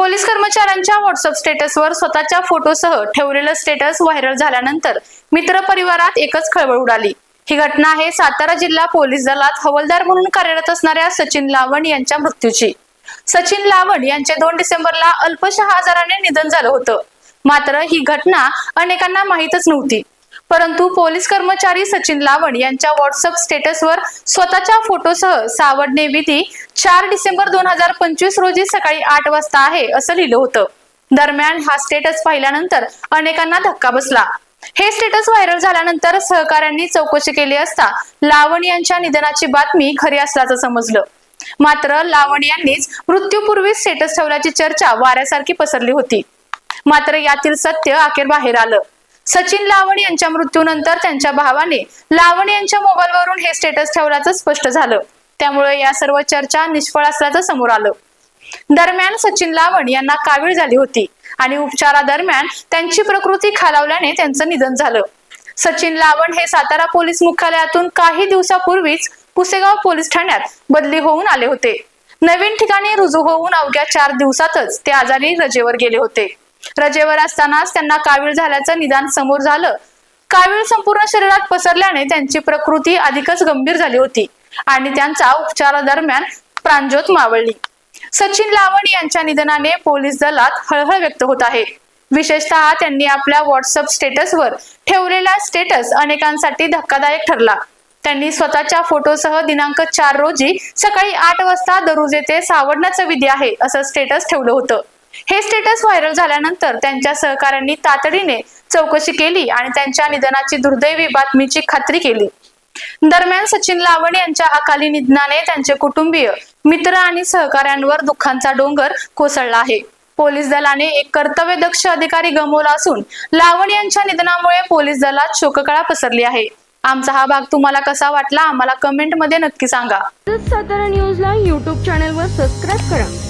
Police कर्मचाऱ्यांच्या WhatsApp स्टेटसवर स्वतःच्या फोटोसह ठेवलेलं स्टेटस व्हायरल झाल्यानंतर मित्र परिवारात एकच खळबळ उडाली. ही घटना आहे सातारा जिल्हा पोलीस दलात हवालदार म्हणून कार्यरत असणाऱ्या सचिन लावण यांच्या मृत्यूची. सचिन लावण यांचे दोन डिसेंबरला अल्पशहा आजाराने निधन झालं होतं. मात्र ही घटना अनेकांना माहीतच नव्हती. परंतु पोलीस कर्मचारी सचिन लावण यांच्या व्हॉट्सअप स्टेटसवर स्वतःच्या फोटोसह सावडणे विधी चार डिसेंबर दोन हजार पंचवीस रोजी सकाळी आठ वाजता आहे असं लिहिलं होतं. दरम्यान हा स्टेटस पाहिल्यानंतर अनेकांना धक्का बसला. हे स्टेटस व्हायरल झाल्यानंतर सहकाऱ्यांनी चौकशी केली असता लावण यांच्या निधनाची बातमी खरी असल्याचं समजलं. मात्र लावण यांनीच मृत्यूपूर्वी स्टेटस ठेवल्याची चर्चा वाऱ्यासारखी पसरली होती. मात्र यातील सत्य अखेर बाहेर आलं. सचिन लावण यांच्या मृत्यूनंतर त्यांच्या भावाने लावण यांच्या मोबाईलवरून हे स्टेटस ठेवल्याचं स्पष्ट झालं. त्यामुळे या सर्व चर्चा निष्फळ असल्याचं समोर आलं. दरम्यान सचिन लावण यांना कावीळ झाली होती आणि उपचारादरम्यान त्यांची प्रकृती खालावल्याने त्यांचं निधन झालं. सचिन लावण हे सातारा पोलीस मुख्यालयातून काही दिवसापूर्वीच पुसेगाव पोलीस ठाण्यात बदली होऊन आले होते. नवीन ठिकाणी रुजू होऊन अवघ्या चार दिवसातच ते आजारी रजेवर गेले होते. रजेवर असतानाच त्यांना कावीळ झाल्याचं निदान समोर झालं. कावीळ संपूर्ण शरीरात पसरल्याने त्यांची प्रकृती अधिकच गंभीर झाली होती आणि त्यांचा उपचारादरम्यान प्राणज्योत मावळली. सचिन लावण यांच्या निधनाने पोलीस दलात हळहळ व्यक्त होत आहे. विशेषतः त्यांनी आपल्या व्हॉट्सअप स्टेटसवर ठेवलेला स्टेटस अनेकांसाठी धक्कादायक ठरला. त्यांनी स्वतःच्या फोटोसह दिनांक चार रोजी सकाळी आठ वाजता दरुज येथे सावडण्याचं विधी आहे असं स्टेटस ठेवलं होतं. हे स्टेटस व्हायरल झाल्यानंतर त्यांच्या सहकाऱ्यांनी तातडीने चौकशी केली आणि त्यांच्या निधनाची दुर्दैवी बातमीची खात्री केली. दरम्यान सचिन लावण यांच्या अकाली निधनाने त्यांचे कुटुंबीय मित्र आणि सहकाऱ्यांवर दुःखांचा डोंगर कोसळला आहे. पोलीस दलाने एक कर्तव्यदक्ष अधिकारी गमावला असून लावण यांच्या निधनामुळे पोलीस दलात शोककळा पसरली आहे. आमचा हा भाग तुम्हाला कसा वाटला? आम्हाला कमेंटमध्ये नक्की सांगा. तसंच सातारा न्यूजला यूट्यूब चॅनलवर सबस्क्राईब करा.